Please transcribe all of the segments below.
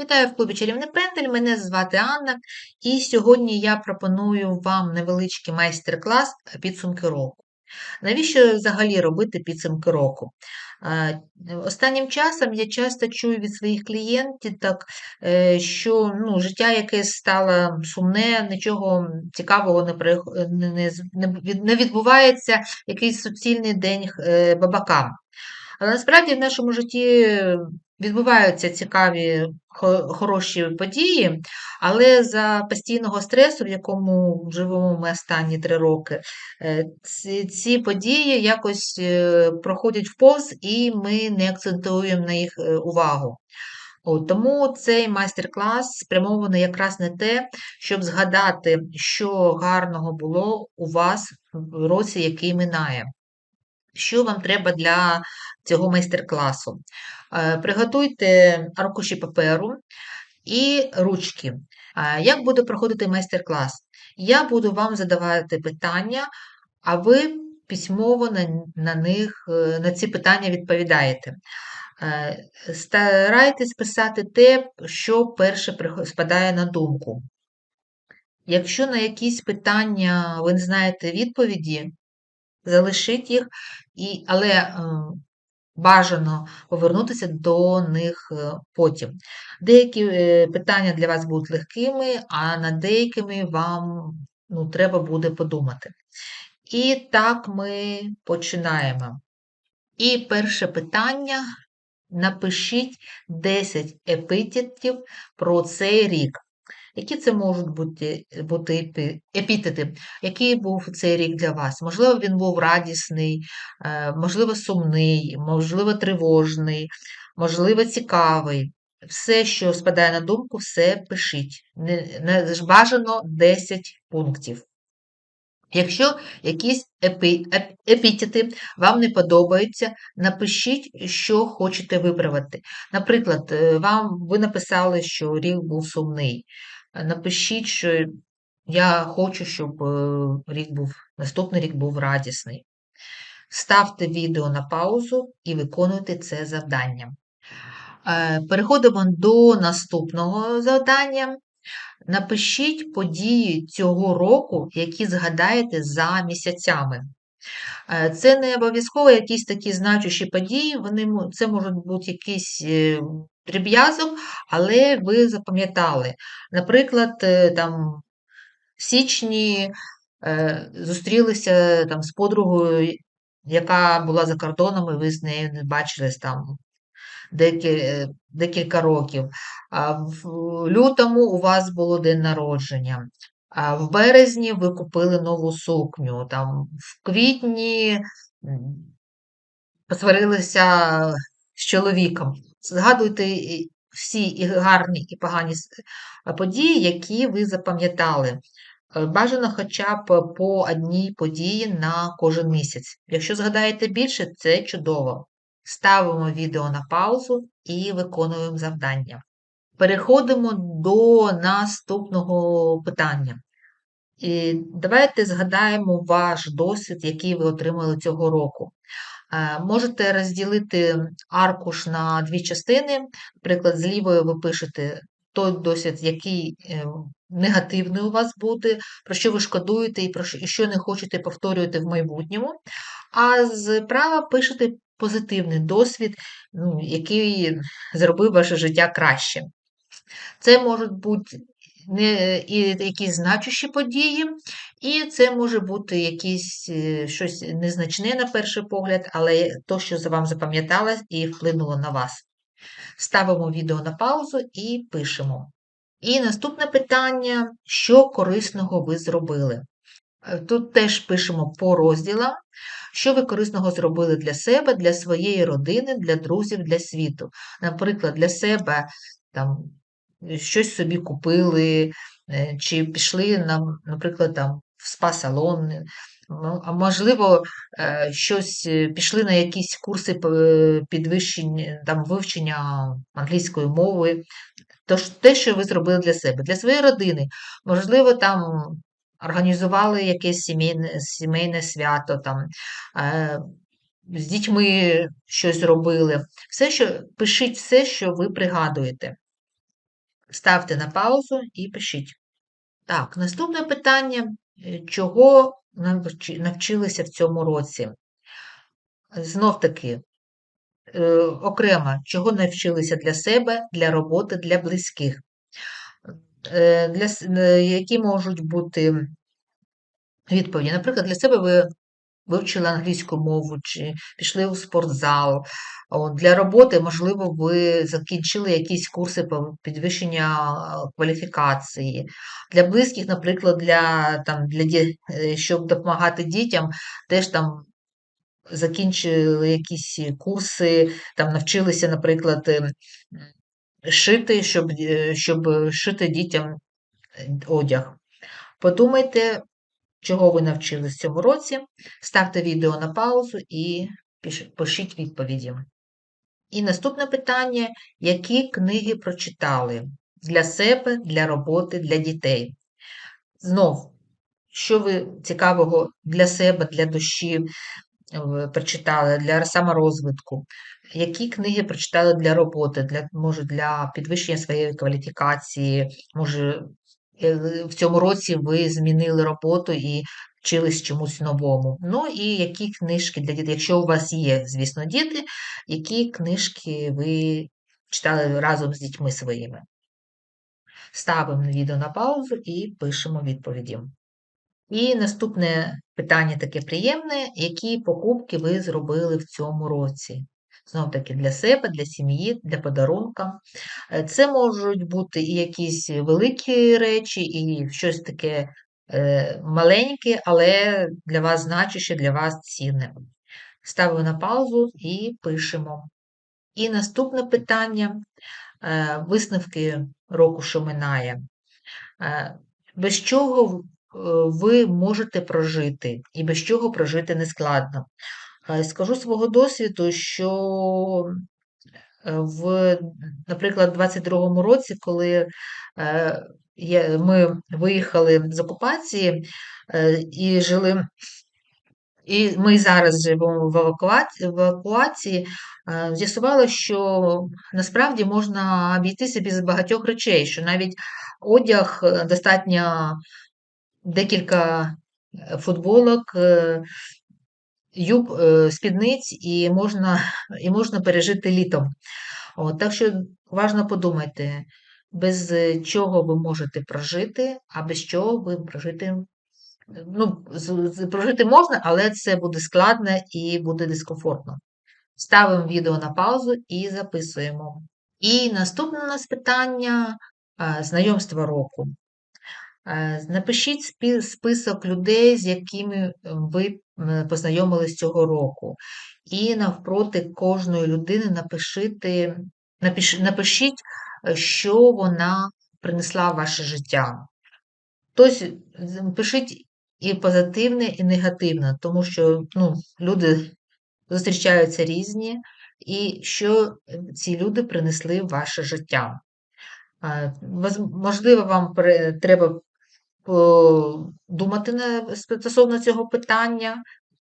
Вітаю в клубі Чарівний Пендель, мене звати Анна, і сьогодні я пропоную вам невеличкий майстер-клас підсумки року. Навіщо взагалі робити підсумки року? Е, Останнім часом я часто чую від своїх клієнтів, так, е, що ну, життя якесь стало сумне, нічого цікавого не, не, не, відбувається, якийсь суцільний день е, бабакам. Але насправді в нашому житті відбуваються цікаві, хороші події, але за постійного стресу, в якому живемо ми останні три роки, е, ці, події якось е, проходять вповз, і ми не акцентуємо на їх е, увагу. От, тому цей майстер-клас спрямований якраз на те, щоб згадати, що гарного було у вас в році, який минає. Що вам треба для цього майстер-класу? Е, Приготуйте аркуші паперу і ручки. Е, Як буде проходити майстер-клас? Я буду вам задавати питання, а ви письмово на, на них, е, на ці питання відповідаєте. Старайтесь писати те, що перше спадає на думку. Якщо на якісь питання ви не знаєте відповіді, залишіть їх, і, але бажано повернутися до них е, потім. Деякі е, питання для вас будуть легкими, а над деякими вам ну, треба буде подумати. І так ми починаємо. І перше питання. Напишіть 10 епітетів про цей рік. Які це можуть бути, бути епітети? Який був цей рік для вас? Можливо, він був радісний, е, можливо, сумний, можливо, тривожний, можливо, цікавий. Все, що спадає на думку, все пишіть. Не, не бажано 10 пунктів. Якщо якісь епі, епітети вам не подобаються, напишіть, що хочете виправити. Наприклад, е, вам ви написали, що рік був сумний. Е, Напишіть, що я хочу, щоб е, рік був, наступний рік був радісний. Ставте відео на паузу і виконуйте це завдання. Е, Переходимо до наступного завдання. Напишіть події цього року, які згадаєте за місяцями. Е, Це не обов'язково якісь такі значущі події, вони, це можуть бути якийсь е, дріб'язок, але ви запам'ятали. Наприклад, е, там, в січні е, зустрілися там, з подругою, яка була за кордоном, і ви з нею не бачились там е, декілька років. В лютому у вас було день народження. А в березні ви купили нову сукню. Там в квітні посварилися з чоловіком. Згадуйте всі і гарні, і погані події, які ви запам'ятали. Е, Бажано хоча б по одній події на кожен місяць. Якщо згадаєте більше, це чудово. Ставимо відео на паузу і виконуємо завдання. Переходимо до наступного питання. І давайте згадаємо ваш досвід, який ви отримали цього року. Е, Можете розділити аркуш на дві частини. Наприклад, з лівої ви пишете той досвід, який е, негативний у вас буде, про що ви шкодуєте і про що, не хочете повторювати в майбутньому. А зправа пишете позитивний досвід, ну, який зробив ваше життя краще. Це можуть бути і якісь значущі події, і це може бути якісь е, щось незначне на перший погляд, але то, що за вам запам'яталось і вплинуло на вас. Ставимо відео на паузу і пишемо. І наступне питання: що корисного ви зробили? Е, Тут теж пишемо по розділам, що ви корисного зробили для себе, для своєї родини, для друзів, для світу. Наприклад, для себе там щось собі купили, е, чи пішли, нам, наприклад, там, в спа-салон, е, ну, а можливо, е, щось пішли на якісь курси підвищення, там, вивчення англійської мови. Тож те, що ви зробили для себе, для своєї родини, можливо, там організували якесь сімейне, сімейне свято, там, е, з дітьми щось робили. Все, що, пишіть все, що ви пригадуєте. Ставте на паузу і пишіть. Так, наступне питання: е, чого навчилися в цьому році? Знов таки, е, окремо, чого навчилися для себе, для роботи, для близьких. Е, Для, які можуть бути відповіді? Наприклад, для себе ви вивчили англійську мову чи пішли у спортзал. От, Для роботи, можливо, ви закінчили якісь курси по підвищення кваліфікації. Для близьких, наприклад, для, там, для, е, щоб допомагати дітям, теж там закінчили якісь курси, там навчилися, наприклад, е, шити, щоб, е, щоб шити дітям е, одяг. Подумайте, чого ви навчились цьому році, ставте відео на паузу і пишіть відповіді. І наступне питання: які книги прочитали для себе, для роботи, для дітей? Знов, що ви цікавого для себе, для душі е, прочитали, для саморозвитку? Які книги прочитали для роботи, для, може, для підвищення своєї кваліфікації, може, в цьому році ви змінили роботу і вчились чомусь новому. Ну і які книжки для дітей, якщо у вас є, звісно, діти, які книжки ви читали разом з дітьми своїми? Ставимо відео на паузу і пишемо відповіді. І наступне питання таке приємне: які покупки ви зробили в цьому році? Знов таки для себе, для сім'ї, для подарунка. Е, Це можуть бути і якісь великі речі, і щось таке е, маленьке, але для вас значуще, для вас цінне. Ставимо на паузу і пишемо. І наступне питання: е, висновки року, що минає. Без чого ви можете прожити, і без чого прожити нескладно. Е, Скажу свого досвіду, що е, в, наприклад, 22-му році, коли е, ми виїхали з окупації і жили, і ми зараз живемо в евакуації, з'ясувало, що насправді можна обійтися без багатьох речей, що навіть одяг достатньо декілька футболок, юб, е, спідниць, і можна, і можна пережити літом. От, так що уважно подумайте, без чого ви можете прожити, а без чого ви прожити. Ну, прожити можна, але це буде складно і буде дискомфортно. Ставимо відео на паузу і записуємо. І наступне у нас питання знайомства року. Е, Напишіть список людей, з якими ви познайомились цього року. І навпроти кожної людини напишіть, е, що вона принесла в ваше життя. Тобто пишіть і позитивне, і негативне, тому що ну, люди зустрічаються різні, і що е, ці люди принесли в ваше життя. Е, Можливо, вам треба подумати на, стосовно цього питання,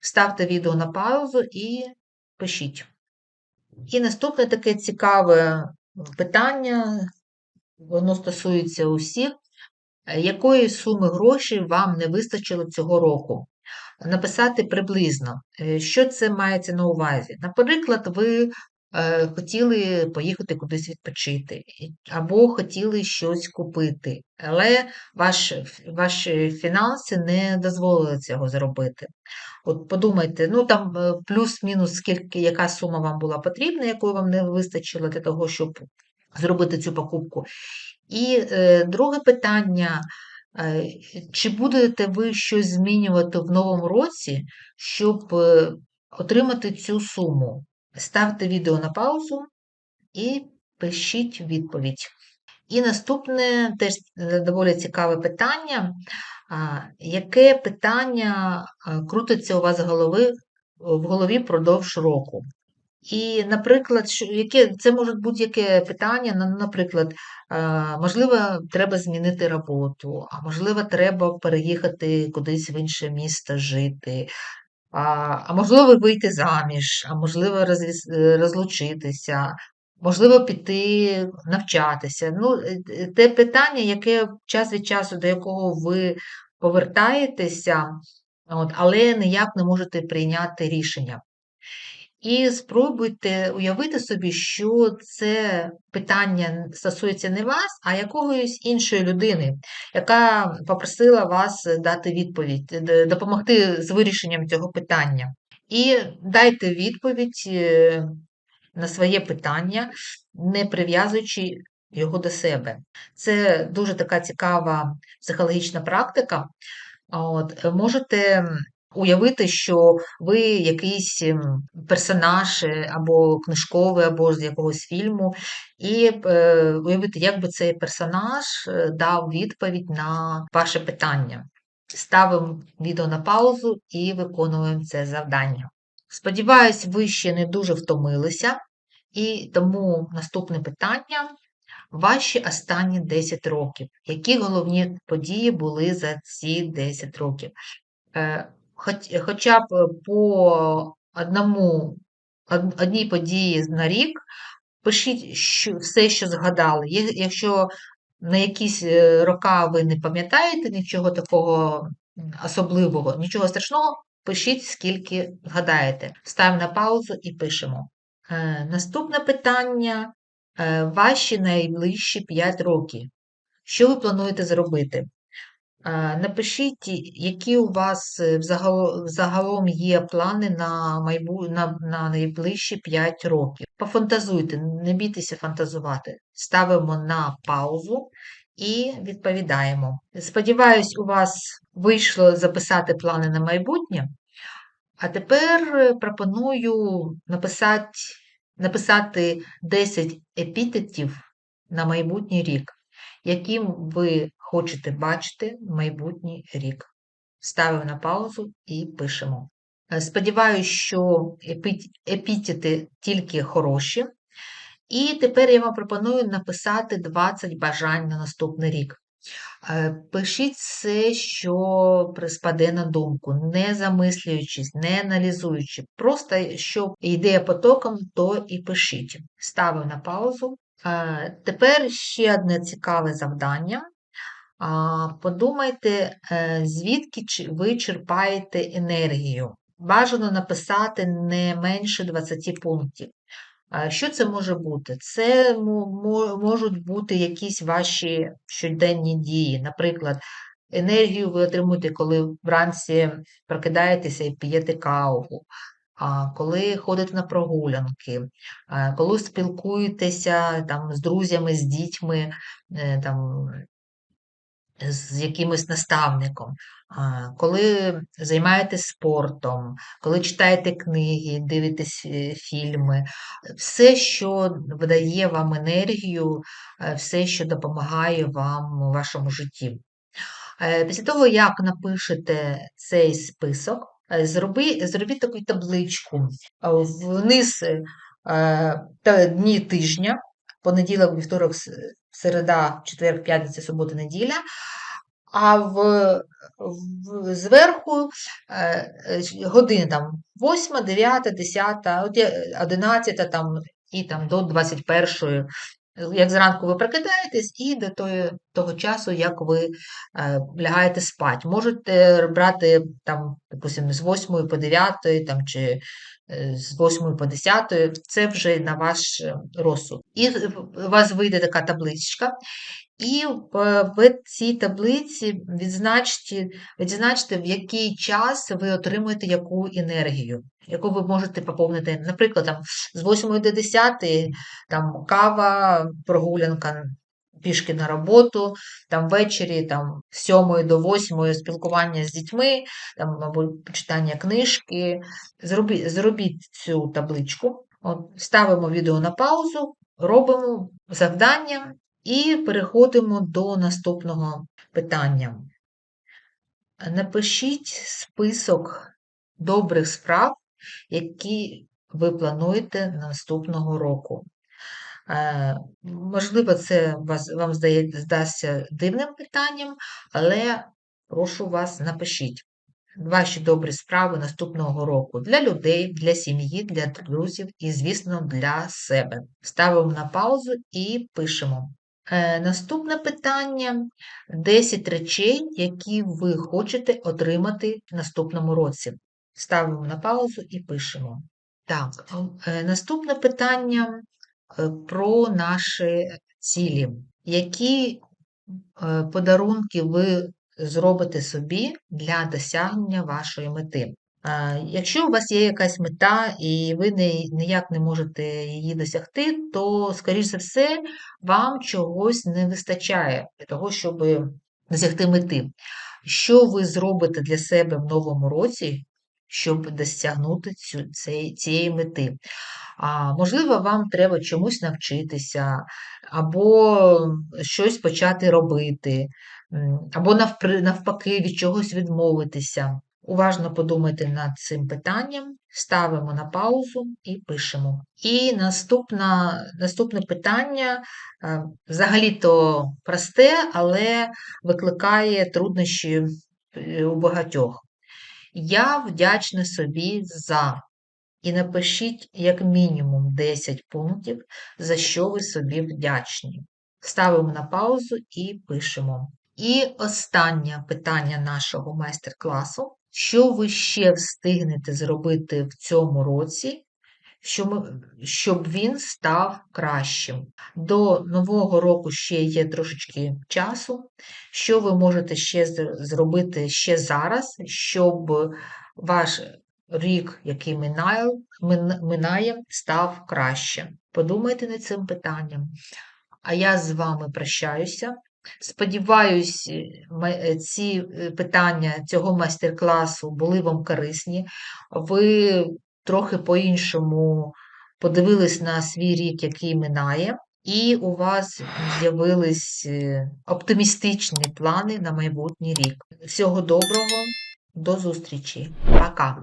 ставте відео на паузу і пишіть. І наступне таке цікаве питання, воно стосується усіх. Е, Якої суми грошей вам не вистачило цього року? Написати приблизно, е, що це мається на увазі. Наприклад, ви е, хотіли поїхати кудись відпочити, або хотіли щось купити, але ваш, ваші фінанси не дозволили цього зробити. От подумайте, ну там е, плюс-мінус, скільки, яка сума вам була потрібна, якої вам не вистачило для того, щоб зробити цю покупку. І е, друге питання. е, Чи будете ви щось змінювати в новому році, щоб е, отримати цю суму? Ставте відео на паузу і пишіть відповідь. І наступне теж доволі цікаве питання. Яке питання крутиться у вас голови, в голові впродовж року? І, наприклад, яке, це може бути яке питання, наприклад, можливо, треба змінити роботу, а можливо, треба переїхати кудись в інше місто жити, а, а можливо, вийти заміж, а можливо, розвіс- е, розлучитися. можливо, піти навчатися. Ну, е, е, те питання, яке час від часу, до якого ви повертаєтеся, от, але ніяк не можете прийняти рішення. І спробуйте уявити собі, що це питання стосується не вас, а якогось іншої людини, яка попросила вас дати відповідь, допомогти з вирішенням цього питання. І дайте відповідь е, на своє питання, не прив'язуючи його до себе. Це дуже така цікава психологічна практика. От, можете уявити, що ви якийсь ем, персонаж е, або книжковий, або з якогось фільму, і е, уявити, як би цей персонаж е, дав відповідь на ваше питання. Ставимо відео на паузу і виконуємо це завдання. Сподіваюсь, ви ще не дуже втомилися, і тому наступне питання. Ваші останні 10 років. Які головні події були за ці 10 років? Хоч, хоча б по одному, одній події на рік пишіть що, все, що згадали. Якщо на якісь е, рока ви не пам'ятаєте нічого такого особливого, нічого страшного, пишіть, скільки згадаєте. Ставимо на паузу і пишемо. Е, Наступне питання. Е, Ваші найближчі 5 років. Що ви плануєте зробити? Е, Напишіть, які у вас е, взагал- загалом є плани на, майбу... на, на найближчі 5 років. Пофантазуйте, не бійтеся фантазувати. Ставимо на паузу і відповідаємо. Сподіваюсь, у вас вийшло записати плани на майбутнє. А тепер е, пропоную написати, написати 10 епітетів на майбутній рік, яким ви хочете бачити майбутній рік. Ставимо на паузу і пишемо. Е, Сподіваюсь, що епі- епітети тільки хороші. І тепер я вам пропоную написати 20 бажань на наступний рік. Е, Пишіть все, що приспаде на думку, не замислюючись, не аналізуючи. Просто що йде потоком, то і пишіть. Ставив на паузу. Е, Тепер ще одне цікаве завдання. Подумайте, е, звідки ви черпаєте енергію. Бажано написати не менше 20 пунктів. Що це може бути? Це мо- мо- можуть бути якісь ваші щоденні дії. Наприклад, енергію ви отримуєте, коли вранці прокидаєтеся і п'єте каву, коли ходите на прогулянки, коли спілкуєтеся там, з друзями, з дітьми, е, там, з якимось наставником, коли займаєтесь спортом, коли читаєте книги, дивитесь е, фільми, все, що видає вам енергію, е, все, що допомагає вам у вашому житті. Е, Після того, як напишете цей список, зроби, зробіть таку табличку. Вниз дні тижня, понеділок, вівторок, середа, четвер, п'ятниця, субота, неділя. А в, в, зверху е, години там 8, 9, 10, 11 там, і там до 21. Як зранку ви прокидаєтесь, і до тої, того часу, як ви е, лягаєте спати. Можете брати там, допустим, з 8 по 9, там, чи з 8 по 10, це вже на ваш е, розсуд. І у вас вийде така табличка, і в цій таблиці відзначте, відзначте, в який час ви отримуєте яку енергію, яку ви можете поповнити. Наприклад, там, з 8 до 10 там, кава, прогулянка пішки на роботу, там ввечері там, з 7 до 8 спілкування з дітьми, там, мабуть, читання книжки. Зробіть, зробіть цю табличку. От, ставимо відео на паузу, робимо завдання. І переходимо до наступного питання. Напишіть список добрих справ, які ви плануєте наступного року. Е, Можливо, це вам здасться дивним питанням, але прошу вас, напишіть. ваші добрі справи наступного року для людей, для сім'ї, для друзів і, звісно, для себе. Ставимо на паузу і пишемо. Е, Наступне питання: 10 речей, які ви хочете отримати в наступному році. Ставимо на паузу і пишемо. Так, е, наступне питання про наші цілі. Які е, подарунки ви зробите собі для досягнення вашої мети? Е, Якщо у вас є якась мета і ви ніяк не можете її досягти, то, скоріш за все, вам чогось не вистачає для того, щоб досягти мети. Що ви зробите для себе в новому році, щоб досягнути цю, цієї мети? А, можливо, вам треба чомусь навчитися, або щось почати робити, або навпаки від чогось відмовитися. Уважно подумайте над цим питанням, ставимо на паузу і пишемо. І наступна, наступне питання е, взагалі-то просте, але викликає труднощі е, у багатьох. Я вдячна собі за. І напишіть як мінімум 10 пунктів, за що ви собі вдячні. Ставимо на паузу і пишемо. І останнє питання нашого майстер-класу: що ви ще встигнете зробити в цьому році, щоб він став кращим? До нового року ще є трошечки часу. Що ви можете ще зробити ще зараз, щоб ваш рік, який минає, став краще? Подумайте над цим питанням. А я з вами прощаюся. Сподіваюсь, ці е, питання цього майстер-класу були вам корисні. Ви трохи по-іншому подивились на свій рік, який минає, і у вас з'явились е, оптимістичні плани на майбутній рік. Всього доброго, до зустрічі. Пока!